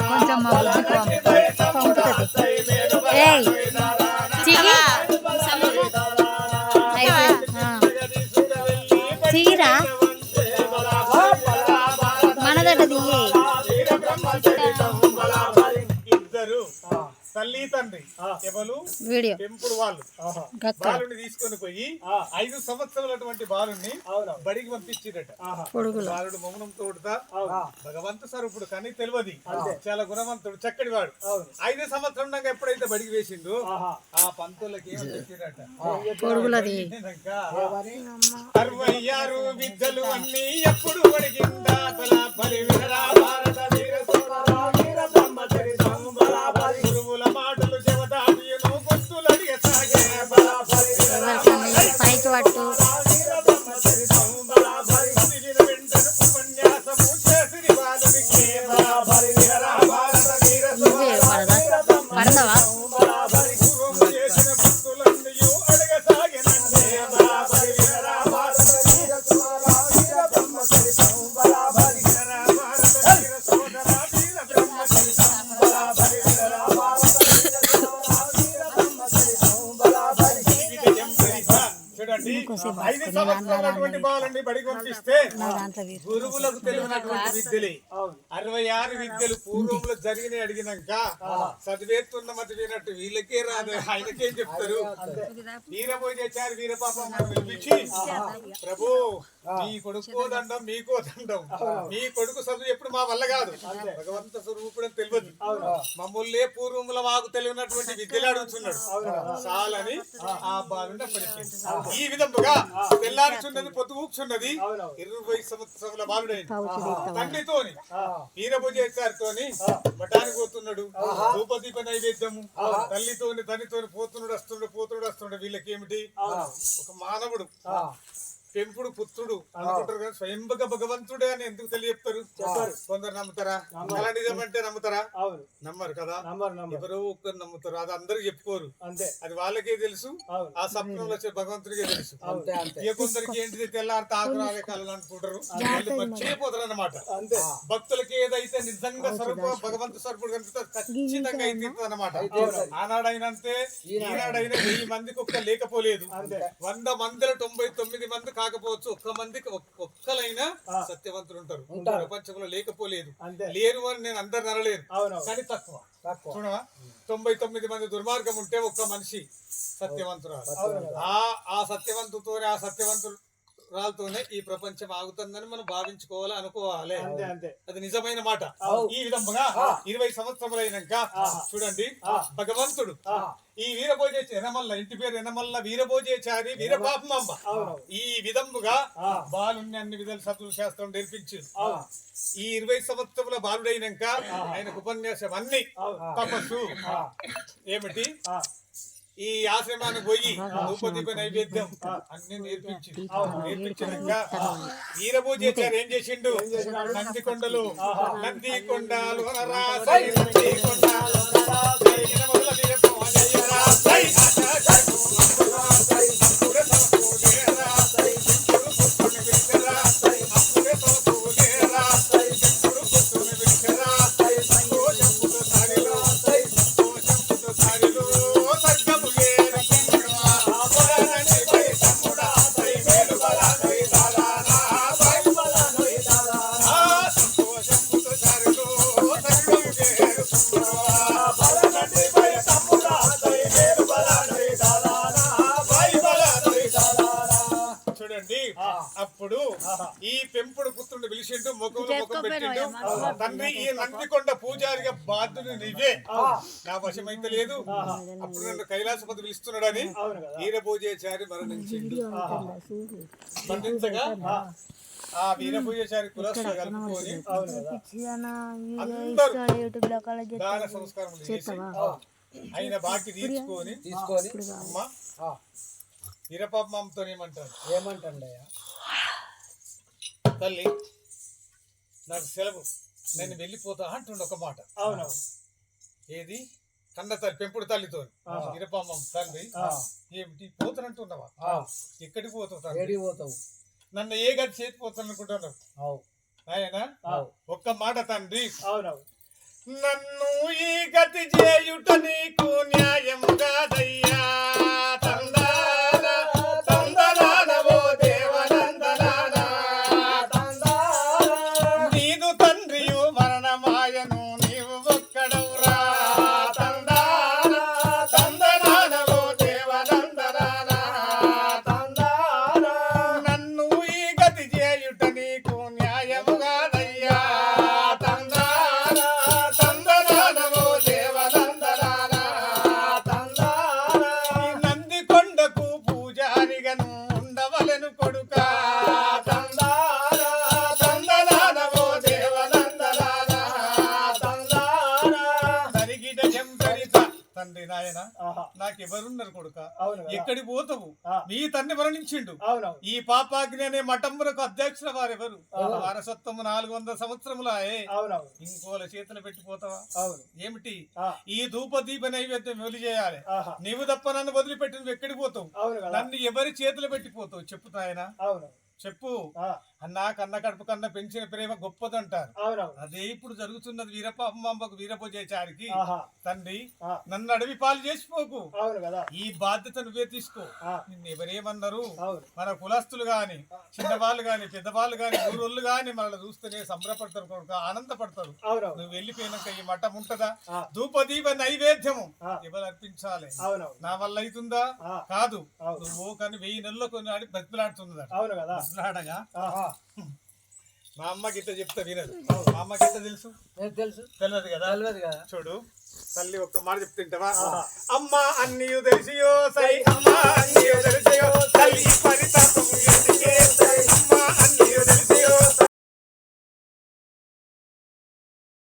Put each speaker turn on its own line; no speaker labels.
కొంచెం మా బుజ్జికి పంపు పంపుతుంది ఏయ్ చిగి. చిగిరా మనదట దిగి
తల్లి తండ్రి ఎవరు?
వీడియో.
పెంపుడు వాళ్ళు.
గక్క.
బాలుని తీసుకొని పోయి ఐదు సంవత్సరాలటువంటి బాలుని బడికి
పొడుగులు.
బాలుడు మౌనంతో ఉడతా భగవంత స్వరూపుడు కానీ తెలియదు. చాలా గుణవంతుడు చక్కటి వాడు. ఐదు సంవత్సరం దాకా ఎప్పుడైతే బడికి వేసిండు ఆ పంతులకి అరవై ఆరు విద్యలు అన్ని ఎప్పుడు అడిగిందా తల బలి వినరా असं वाटतं బడికి పంపిస్తే
దాంట్లో వీరు.
గురువులకు తెలియనటువంటి విద్యలే. అరవై ఆరు విద్యలు పూర్వంలో జరిగిన అడిగినాక చదివేస్తున్న మతి వినట్టు వీళ్ళకే రాదు ఆయనకేం చెప్తారు? వీరభోజాచారి వీరపాపం పిలిపించి ప్రభు మీ కొడుకో దండం మీకో దండం. మీ కొడుకు చదువు ఎప్పుడు మా వల్ల కాదు. భగవంత స్వరూపుడు తెలియదు. మమ్మల్నే పూర్వముల మాకు తెలియనటువంటి విద్యలు అడుగుతున్నాడు. చాలని ఆ. బాలుండ పలికింది ఈ విధముగా తెల్లారుచున్నది పొద్దు ఊపుచున్నది ఇరవై సంవత్సరముల బాలుడైంది. తండ్రితోని వీరభుజేశ్వరితోని మఠానికి పోతున్నాడు. ధూపదీప నైవేద్యము. తల్లితోని తల్లితోని పోతున్నాడు వస్తున్నాడు పోతున్నాడు వస్తున్నాడు. వీళ్ళకి ఏమిటి ఒక మానవుడు. పెంపుడు పుత్రుడు అనుకుంటారు కదా స్వయంభగ భగవంతుడే అని ఎందుకు తెలియజెప్తారు? కొందరు నమ్ముతారా? అలా నిజమంటే నమ్ముతారా?
అవును.
నమ్మరు కదా? ఎవరో ఒక్కరు నమ్ముతారు అది అందరికి చెప్పుకోరు.
అంతే.
అది వాళ్ళకే తెలుసు ఆ స్వప్నంలో వచ్చే భగవంతుడికే తెలుసు.
అంతే అంతే.
ఏ కొందరికి ఏంటిది తెల్లారి తాకురాలే కళలు అనుకుంటారు వాళ్ళు మర్చిపోతారు అన్నమాట.
అంతే.
భక్తులకి ఏదైతే నిజంగా స్వరూప భగవంత స్వరూపుడు కనిపిస్తే ఖచ్చితంగా అయితే అనమాట ఆనాడైనంతే ఈనాడైనా వెయ్యి మందికి ఒక్క లేకపోలేదు. వంద మందిలో తొంభై తొమ్మిది మంది కాకపోవచ్చు. ఒక్క మందికి ఒక్- ఒక్కలైనా సత్యవంతులు ఉంటారు. ప్రపంచంలో లేకపోలేదు. లేరు అని నేను అందరు
అవును
కానీ తక్కువ. చూడవా? తొంభై తొమ్మిది మంది దుర్మార్గం ఉంటే ఒక్క మనిషి సత్యవంతురాలు. ఆ ఆ సత్యవంతుతోనే సత్యవంతురాలతోనే ఈ ప్రపంచం ఆగుతుందని మనం భావించుకోవాలి అనుకోవాలి. అది నిజమైన మాట. ఈ విధంగా ఇరవై సంవత్సరములైనాక చూడండి భగవంతుడు ఈ వీరభోజే ఎనమల్ల ఇంటి పేరు ఎనమల్ల వీరభోజేచారి వీరపాపమమ్మ. ఈ విధముగా బాలుని అన్ని విధాలు చదువు శాస్త్రం నేర్పించి ఈ ఇరవై సంవత్సరముల బాలుడైనాక ఆయనకు ఉపన్యాసం అన్ని తపస్సు. ఏమిటి? ఈ ఆశ్రమానికి పోయి ధూపదీప నైవేద్యం అన్ని నేర్పించి నేర్పించినాక వీరభూజేచారు ఏం చేసిండు? నంది కొండలు నంది కొండలు రాసై అప్పుడు ఈ పెంపుడు పుత్రుడిని పిలిచిండు ముఖంలో ముఖం పెట్టిండు. తండ్రి ఈ నందికొండ పూజారిగా బాధ్యుని నీవే. నా వశమైతే లేదు. అప్పుడు నన్ను కైలాసపతి పిలుస్తున్నాడని వీరభూజాచారి మరణించిండు. మరణించగా ఆ వీరభూజాచారి కులస్సు కలుపుకొని అందరూ దాన సంస్కారం చేసి ఆయన బాకి తీర్చుకొని
తీసుకొని
అమ్మ వీరపాపమ్మతో ఏమంటారు
ఏమంటండయ్యా?
తల్లి నాకు సెలవు. నేను వెళ్ళిపోతా అంటుండ ఒక మాట.
అవునవును.
ఏది? కన్న తల్లి పెంపుడు తల్లితో వీరపాపమ్మ తండ్రి ఏమిటి? పోతానంటున్నావా? ఎక్కడికి పోతావు
పోతావు?
నన్ను ఏ గది చేతి పోతాను అనుకుంటున్నావు ఆయన ఒక్క మాట తండ్రి.
అవునవును
నన్ను ఈ గతి చేయుట నీకు నాయన నాకెవరున్నారు కొడుక. ఎక్కడి పోతావు?
ఆ.
నీ తండ్రి మరణించిండు. ఈ పాపాగ్ని అనే మఠంబులకు అధ్యక్షుల వారెవరు? వారసత్వము నాలుగు వందల సంవత్సరములాయే. ఇంకోల చేతులు పెట్టిపోతావా ఏమిటి? ఈ ధూప దీప నైవేద్యం వెలి చేయాలి. నీవు తప్ప నన్ను వదిలిపెట్టి నువ్వు ఎక్కడికి పోతావు? నన్ను ఎవరి చేతులు పెట్టిపోతావు చెప్పు నాయన
అవును.
చెప్పు. అన్నా కన్న కడుపు కన్నా పెంచిన ప్రేమ గొప్పదంటారు. అదే ఇప్పుడు జరుగుతున్నది వీరప్ప అమ్మమ్మకు వీరపోజేచారికి తండ్రి నన్ను అడవి పాలు చేసిపోకు ఈ బాధ్యత నువ్వే తీసుకో. నిన్ను ఎవరేమన్నారు మన కులస్తులు గాని చిన్నవాళ్ళు గాని పెద్దవాళ్ళు గాని ఊరోళ్ళు గాని మనల్ని చూస్తేనే సంబరపడతారు కొడుక ఆనందపడతారు. నువ్వు వెళ్ళిపోయినాక ఈ మఠం ఉంటదా. ధూపదీప నైవేద్యము. ఎవరు అర్పించాలి? నా వల్ల అవుతుందా. కాదు. నువ్వు కానీ వెయ్యి నెలల్లో కొన్ని
ఆహా.
మా అమ్మ గిట్ట చెప్తా వినదు. మా అమ్మ గిట్ట తెలుసు?
తెలుసు?
తెలియదు కదా.
తెలియదు కదా.
చూడు. తల్లి ఒక్క మాట చెప్తుంటావా. అమ్మ అన్నీయు తెలిసియో సై అమ్మ అన్నీయు తెలిసియో తల్లి అమ్మ